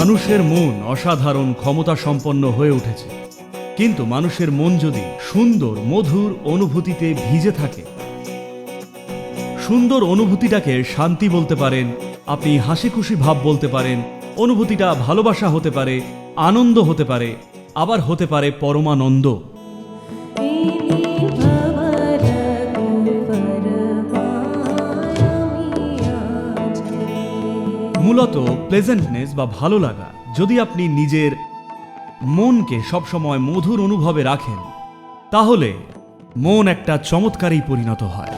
মানুষের মন অসাধারণ ক্ষমতা সম্পন্ন হয়ে উঠেছে। কিন্তু মানুষের মন যদি সুন্দর, মধুর অনুভূতিতে ভিজে থাকে, সুন্দর অনুভূতিটাকে শান্তি বলতে পারেন, আপনি হাসি খুশি ভাব বলতে পারেন, অনুভূতিটা ভালোবাসা হতে পারে, আনন্দ হতে পারে, আবার হতে পারে পরমানন্দ। মূলত প্লেজেন্টনেস বা ভালো লাগা। যদি আপনি নিজের মনকে সবসময় মধুর অনুভবে রাখেন, তাহলে মন একটা চমৎকারই পরিণত হয়।